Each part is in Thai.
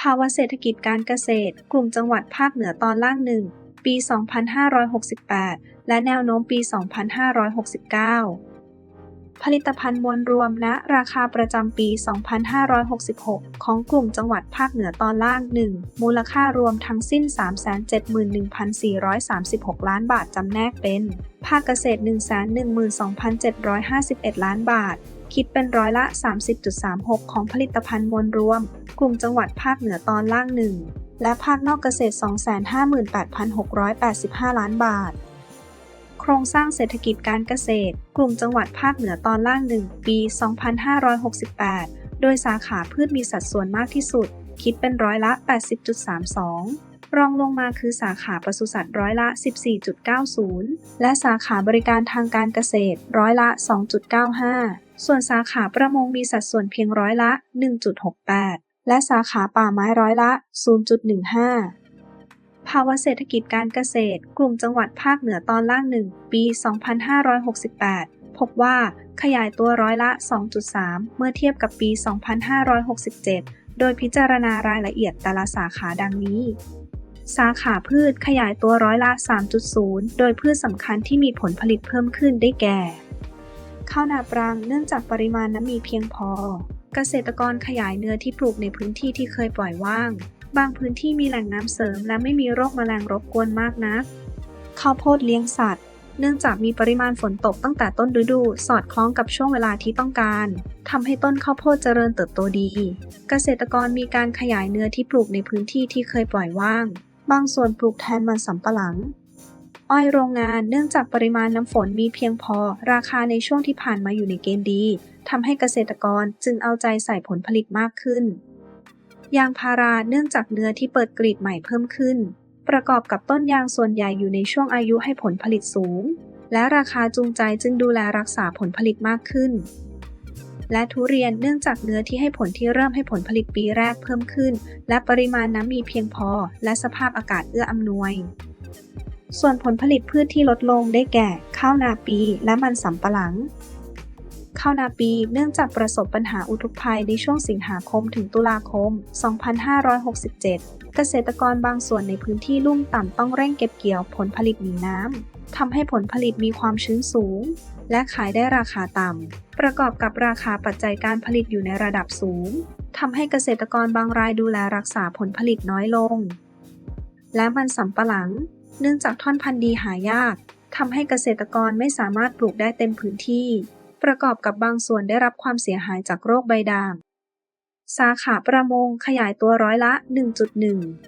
ภาวะเศรษฐกิจการเกษตร กลุ่มจังหวัดภาคเหนือตอนล่างหนึ่งปี 2568 และแนวโน้มปี 2569 ผลิตภัณฑ์มวลรวมณราคาประจำปี 2566 ของกลุ่มจังหวัดภาคเหนือตอนล่าง 1 มูลค่ารวมทั้งสิ้น 371,436 ล้านบาทจำแนกเป็น ภาคเกษตร 112,751 ล้านบาท คิดเป็นร้อยละ 30.36 ของผลิตภัณฑ์มวลรวม กลุ่มจังหวัดภาคเหนือตอนล่าง1และภาคนอกเกษตร 258,685 ล้านบาท โครงสร้างเศรษฐกิจการเกษตร กลุ่มจังหวัดภาคเหนือตอนล่าง1ปี 2568 โดยสาขาพืชมีสัดส่วนมากที่สุด คิดเป็นร้อยละ 80.32 รองลงมาคือสาขาปศุสัตว์ร้อยละ 14.90 และสาขาบริการทางการเกษตรร้อยละ 2.95 ส่วนสาขาประมงมีสัดส่วนเพียงร้อยละ 1.68 และสาขาป่าไม้ร้อยละ 0.15 ภาวะเศรษฐกิจการเกษตร กลุ่มจังหวัดภาคเหนือตอนล่าง1ปี 2568 พบว่าขยายตัวร้อยละ 2.3 เมื่อเทียบกับปี 2567 โดยพิจารณารายละเอียดแต่ละสาขาดังนี้สาขาพืชขยายตัวร้อยละ 3.0 โดยพืชสำคัญที่มีผลผลิตเพิ่มขึ้นได้แก่ ข้าวนาปรังเนื่องจากปริมาณน้ำมีเพียงพอ เกษตรกรขยายเนื้อที่ปลูกในพื้นที่ที่เคยปล่อยว่าง บางพื้นที่มีแหล่งน้ำเสริมและไม่มีโรคแมลงรบกวนมากนัก ข้าวโพดเลี้ยงสัตว์ เนื่องจากมีปริมาณฝนตกตั้งแต่ต้นฤดู สอดคล้องกับช่วงเวลาที่ต้องการทำให้ต้นข้าวโพดเจริญเติบโตดี เกษตรกรมีการขยายเนื้อที่ปลูกในพื้นที่ที่เคยปล่อยว่าง บางส่วนปลูกแทนมันสำปะหลัง อ้อยโรงงานเนื่องจากปริมาณน้ำฝนมีเพียงพอ ราคาในช่วงที่ผ่านมาอยู่ในเกณฑ์ดีทำให้เกษตรกรจึงเอาใจใส่ผลผลิตมากขึ้น ยางพาราเนื่องจากเนื้อที่เปิดกรีดใหม่เพิ่มขึ้น ประกอบกับต้นยางส่วนใหญ่อยู่ในช่วงอายุให้ผลผลิตสูง และราคาจูงใจจึงดูแลรักษาผลผลิตมากขึ้น และทุเรียนเนื่องจากเนื้อที่ให้ผลที่เริ่มให้ผลผลิตปีแรกเพิ่มขึ้น และปริมาณน้ำมีเพียงพอ และสภาพอากาศเอื้ออำนวย ส่วนผลผลิตพืชที่ลดลงได้แก่ ข้าวนาปีและมันสำปะหลัง ข้าวนาปีเนื่องจากประสบปัญหาอุทกภัยในช่วงสิงหาคมถึงตุลาคม 2567 เกษตรกรบางส่วนในพื้นที่ลุ่มต่ำต้องเร่งเก็บเกี่ยวผลผลิตหนีน้ำทำให้ผลผลิตมีความชื้นสูง และขายได้ราคาต่ำ ประกอบกับราคาปัจจัยการผลิตอยู่ในระดับสูงทำให้เกษตรกรบางรายดูแลรักษาผลผลิตน้อยลง และมันสำปะหลัง เนื่องจากท่อนพันธุ์ดีหายากทำให้เกษตรกรไม่สามารถปลูกได้เต็มพื้นที่ ประกอบกับบางส่วนได้รับความเสียหายจากโรคใบด่าง สาขาประมงขยายตัวร้อยละ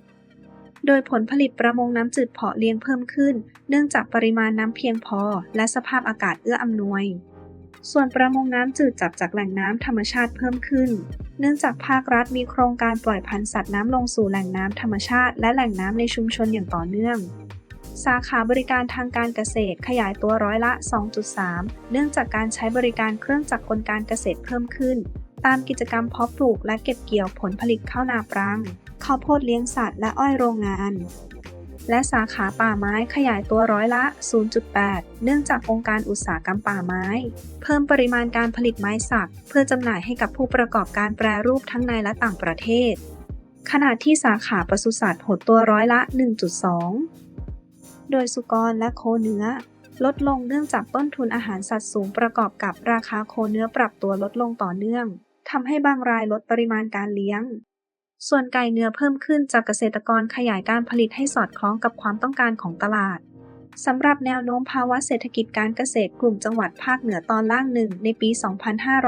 1.1 โดยผลผลิตประมงน้ำจืดเพาะเลี้ยงเพิ่มขึ้น เนื่องจากปริมาณน้ำเพียงพอ และสภาพอากาศเอื้ออำนวย ส่วนประมงน้ำจืดจับจากแหล่งน้ำธรรมชาติเพิ่มขึ้น เนื่องจากภาครัฐมีโครงการปล่อยพันธุ์สัตว์น้ำลงสู่แหล่งน้ำธรรมชาติ และแหล่งน้ำในชุมชนอย่างต่อเนื่อง สาขาบริการทางการเกษตรขยายตัวร้อยละ 2.3 เนื่องจากการใช้บริการเครื่องจักรกลการเกษตรเพิ่มขึ้น ตามกิจกรรมเพาะปลูกและเก็บเกี่ยวผลผลิตข้าวนาปรังข้าวโพดเลี้ยงสัตว์และอ้อยโรงงาน และสาขาป่าไม้ขยายตัวร้อยละ 0.8 เนื่องจากองค์การอุตสาหกรรมป่าไม้ เพิ่มปริมาณการผลิตไม้สัก เพื่อจำหน่ายให้กับผู้ประกอบการแปรรูปทั้งในและต่างประเทศ ขณะที่สาขาปศุสัตว์หดตัวร้อยละ 1.2 โดยสุกรและโคเนื้อ ลดลงเนื่องจากต้นทุนอาหารสัตว์สูงประกอบกับราคาโคเนื้อปรับตัวลดลงต่อเนื่องทำให้บางรายลดปริมาณการเลี้ยง ส่วนไก่เนื้อเพิ่มขึ้นจากเกษตรกรขยายการผลิตให้สอดคล้องกับความต้องการของตลาดสำหรับแนวโน้มภาวะเศรษฐกิจการเกษตรกลุ่มจังหวัดภาคเหนือตอนล่างหนึ่งในปี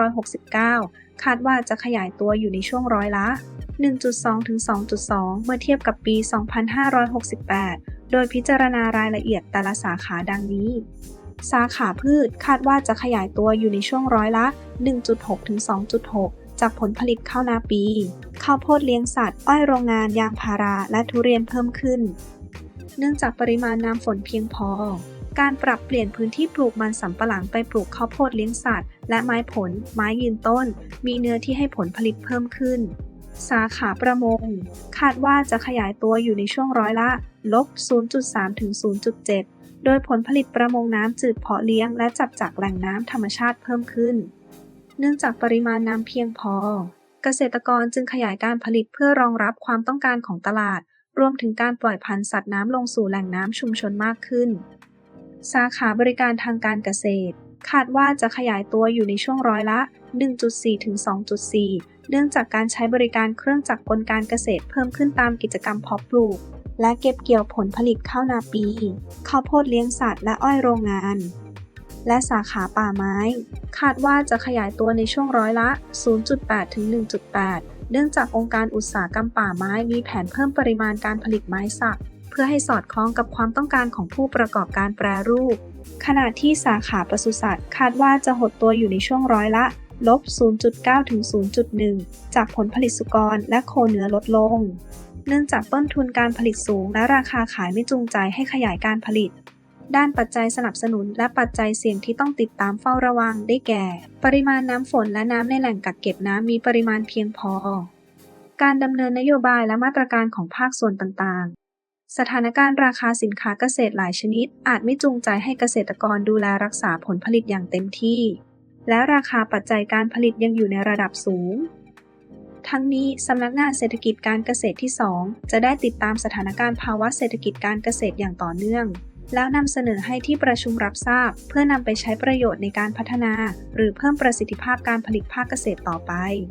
2569 คาดว่าจะขยายตัวอยู่ในช่วงร้อยละ 1.2 ถึง 2.2 เมื่อเทียบกับปี 2568 โดยพิจารณารายละเอียดแต่ละสาขาดังนี้ สาขาพืชคาดว่าจะขยายตัวอยู่ในช่วงร้อยละ 1.6 ถึง 2.6 จากผลผลิตข้าวนาปี ข้าวโพดเลี้ยงสัตว์ อ้อยโรงงาน ยางพารา และทุเรียนเพิ่มขึ้น เนื่องจากปริมาณน้ำฝนเพียงพอ การปรับเปลี่ยนพื้นที่ปลูกมันสำปะหลังไปปลูกข้าวโพดเลี้ยงสัตว์ และไม้ผล ไม้ยืนต้น มีเนื้อที่ให้ผลผลิตเพิ่มขึ้น สาขาประมง คาดว่าจะขยายตัวอยู่ในช่วงร้อยละลบ 0.3 ถึง 0.7 โดยผลผลิตประมงน้ำจืดเพาะเลี้ยงและจับจากแหล่งน้ำธรรมชาติเพิ่มขึ้น เนื่องจากปริมาณน้ำเพียงพอ เกษตรกรจึงขยายการผลิตเพื่อรองรับความต้องการของตลาด รวมถึงการปล่อยพันธุ์สัตว์น้ำลงสู่แหล่งน้ำชุมชนมากขึ้น สาขาบริการทางการเกษตร คาดว่าจะขยายตัวอยู่ในช่วงร้อยละ 1.4 ถึง 2.4 เนื่องจากการใช้บริการเครื่องจักรกลการเกษตรเพิ่มขึ้นตามกิจกรรมเพาะปลูก และเก็บเกี่ยวผลผลิตข้าวนาปี ข้าวโพดเลี้ยงสัตว์และอ้อยโรงงาน และสาขาป่าไม้ คาดว่าจะขยายตัวในช่วงร้อยละ 0.8 ถึง 1.8 เนื่องจากองค์การอุตสาหกรรมป่าไม้มีแผนเพิ่มปริมาณการผลิตไม้สัก เพื่อให้สอดคล้องกับความต้องการของผู้ประกอบการแปรรูป ขณะที่สาขาปศุสัตว์ คาดว่าจะหดตัวอยู่ในช่วงร้อยละ ลบ 0.9 ถึง 0.1 จากผลผลิตสุกรและโคเนื้อลดลง เนื่องจากต้นทุนการผลิตสูงและราคาขายไม่จูงใจให้ขยายการผลิต ด้านปัจจัยสนับสนุนและปัจจัยเสี่ยงที่ต้องติดตามเฝ้าระวังได้แก่ ปริมาณน้ำฝนและน้ำในแหล่งกักเก็บน้ำมีปริมาณเพียงพอ การดำเนินนโยบายและมาตรการของภาคส่วนต่างๆสถานการณ์ราคาสินค้าเกษตรหลายชนิด อาจไม่จูงใจให้เกษตรกรดูแลรักษาผลผลิตอย่างเต็มที่ และราคาปัจจัยการผลิตยังอยู่ในระดับสูง ทั้งนี้สำนักงานเศรษฐกิจการเกษตรที่ 2 จะได้ติดตามสถานการณ์ภาวะเศรษฐกิจการเกษตรอย่างต่อเนื่อง แล้วนำเสนอให้ที่ประชุมรับทราบ เพื่อนำไปใช้ประโยชน์ในการพัฒนา หรือเพิ่มประสิทธิภาพการผลิตภาคเกษตรต่อไป